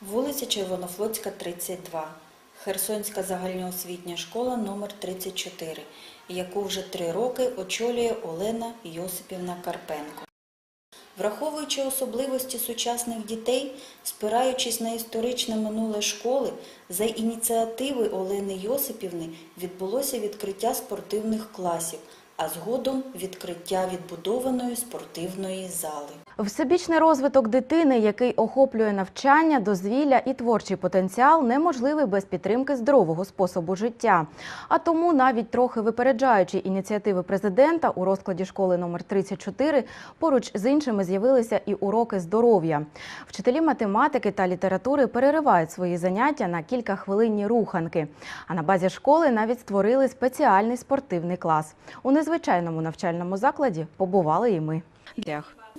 Вулиця Червонофлотська, 32. Херсонська загальноосвітня школа номер 34, яку вже три роки очолює Олена Йосипівна Карпенко. Враховуючи особливості сучасних дітей, спираючись на історичне минуле школи, за ініціативи Олени Йосипівни відбулося відкриття спортивних класів, а згодом відкриття відбудованої спортивної зали. Всебічний розвиток дитини, який охоплює навчання, дозвілля і творчий потенціал, неможливий без підтримки здорового способу життя. А тому, навіть трохи випереджаючи ініціативи президента у розкладі школи номер 34, поруч з іншими з'явилися і уроки здоров'я. Вчителі математики та літератури переривають свої заняття на кілька хвилинні руханки. А на базі школи навіть створили спеціальний спортивний клас. У незвичайному навчальному закладі побували і ми.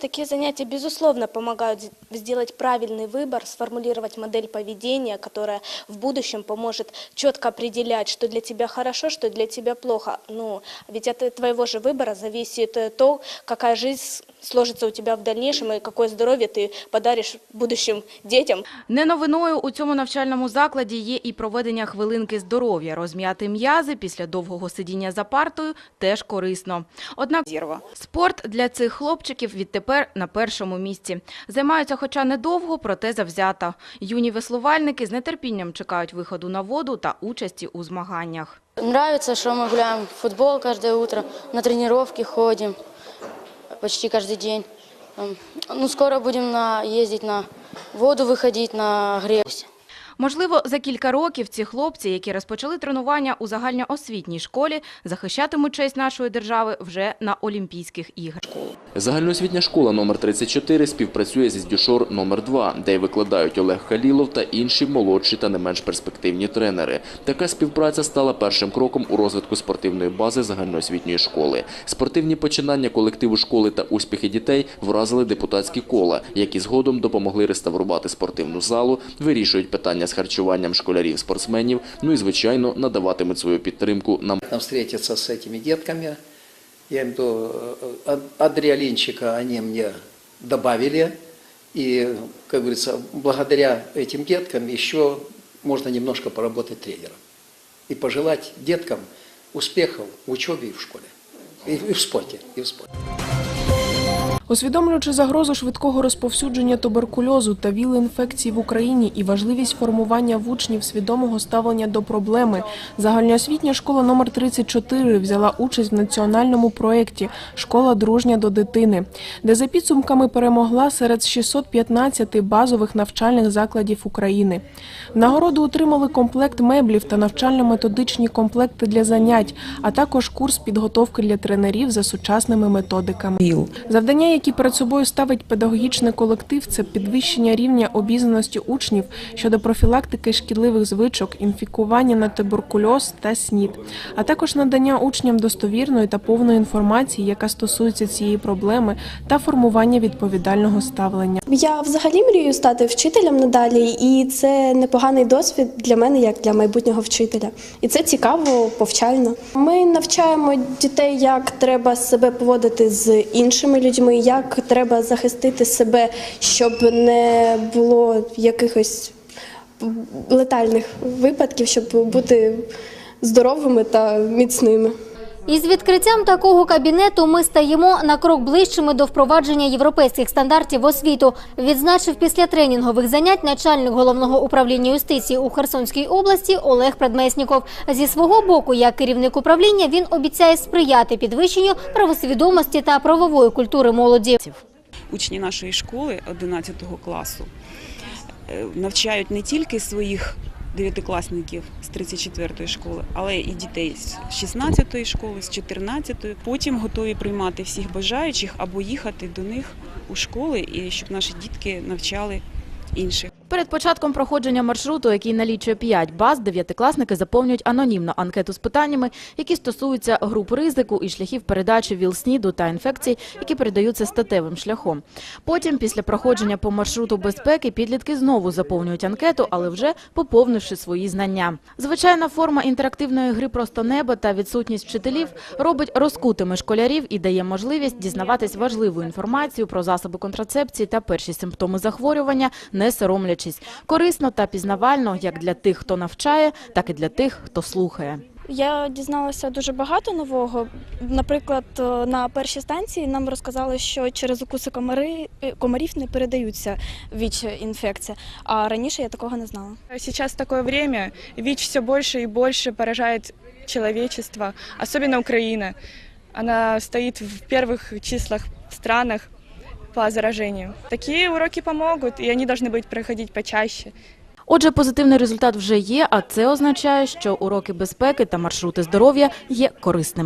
Такие занятия, безусловно, помогают з- сделать правильный выбор, сформулировать модель поведения, которая в будущем поможет четко определять, что для тебя хорошо, что для тебя плохо. Ну, ведь от твоего же выбора зависит э, то, какая жизнь сложится у тебя в дальнейшем и какое здоровье ты подаришь будущим детям. Не новиною у цьому навчальному закладі є і проведення хвилинки здоров'я. Розм'яти м'язи після довгого сидіння за партою теж корисно. Однак спорт для цих хлопчиків відтепер на першому місці. Займаються хоча недовго, проте завзято. Юні веслувальники з нетерпінням чекають виходу на воду та участі у змаганнях. Нравится, что мы гуляем в футбол каждое утро, на тренировки ходим почти каждый день. Эм, Ну, скоро будем на, ездить на воду, выходить на грех. Можливо, за кілька років ці хлопці, які розпочали тренування у загальноосвітній школі, захищатимуть честь нашої держави вже на Олімпійських іграх. Загальноосвітня школа номер 34 співпрацює зі Здюшор номер 2 де й викладають Олег Халілов та інші молодші та не менш перспективні тренери. Така співпраця стала першим кроком у розвитку спортивної бази загальноосвітньої школи. Спортивні починання колективу школи та успіхи дітей вразили депутатські кола, які згодом допомогли реставрувати спортивну залу, вирішують питання з харчуванням школярів-спортсменів, ну і, звичайно, надаватимуть свою підтримку на Там встретиться с этими детками. Я имею в виду, э, ад- адреналинчика они мне добавили. И, как говорится, благодаря этим деткам еще можно немножко поработать тренером. И пожелать деткам успехов в учебе и в школе. И и в спорте. И в спорте. Усвідомлюючи загрозу швидкого розповсюдження туберкульозу та віл-інфекцій в Україні і важливість формування в учнів свідомого ставлення до проблеми, загальноосвітня школа номер 34 взяла участь в національному проєкті Школа дружня до дитини, де за підсумками перемогла серед 615 базових навчальних закладів України. В нагороду отримали комплект меблів та навчально-методичні комплекти для занять, а також курс підготовки для тренерів за сучасними методиками. Завдання, які перед собою ставить педагогічний колектив, це підвищення рівня обізнаності учнів щодо профілактики шкідливих звичок, інфікування на туберкульоз та СНІД, а також надання учням достовірної та повної інформації, яка стосується цієї проблеми, та формування відповідального ставлення. Я взагалі мрію стати вчителем надалі, і це непоганий досвід для мене, як для майбутнього вчителя. І це цікаво, повчально. Ми навчаємо дітей, як треба себе поводити з іншими людьми, як треба захистити себе, щоб не було якихось летальних випадків, щоб бути здоровими та міцними. Із відкриттям такого кабінету ми стаємо на крок ближчими до впровадження європейських стандартів освіту, відзначив після тренінгових занять начальник головного управління юстиції у Херсонській області Олег Предмесніков. Зі свого боку, як керівник управління, він обіцяє сприяти підвищенню правосвідомості та правової культури молоді. учні нашої школи 11 класу е, навчають не тільки своїх дев'ятикласників з 34-ї школи, але і дітей з 16-ї школи, з 14-ї. Потім готові приймати всіх бажаючих або їхати до них у школи, і щоб наші дітки навчали інших. Перед початком проходження маршруту, який налічує 5 баз, дев'ятикласники заповнюють анонімно анкету з питаннями, які стосуються груп ризику і шляхів передачі ВІЛ-СНІДу та інфекцій, які передаються статевим шляхом. Потім, після проходження по маршруту безпеки, підлітки знову заповнюють анкету, але вже поповнивши свої знання. Звичайна форма інтерактивної гри «Просто небо» та відсутність вчителів робить розкутими школярів і дає можливість дізнаватись важливу інформацію про засоби контрацепції та перші симптоми захворювання не соромлячись. Корисно та пізнавально як для тих, хто навчає, так і для тих, хто слухає. Я дізналася дуже багато нового. Наприклад, е, на першій станції нам розказали, що через укуси комари, е, комарів не передаються ВІЧ-інфекція, а раніше я такого не знала. Сейчас такое время, ВИЧ все больше и больше поражает человечество, особенно Украина. Она стоит в первых числах в странах по заражению. Такие уроки помогут, и они должны быть проходить почаще. Отже, позитивний результат вже є, а це означає, що уроки безпеки та маршрути здоров'я є корисними.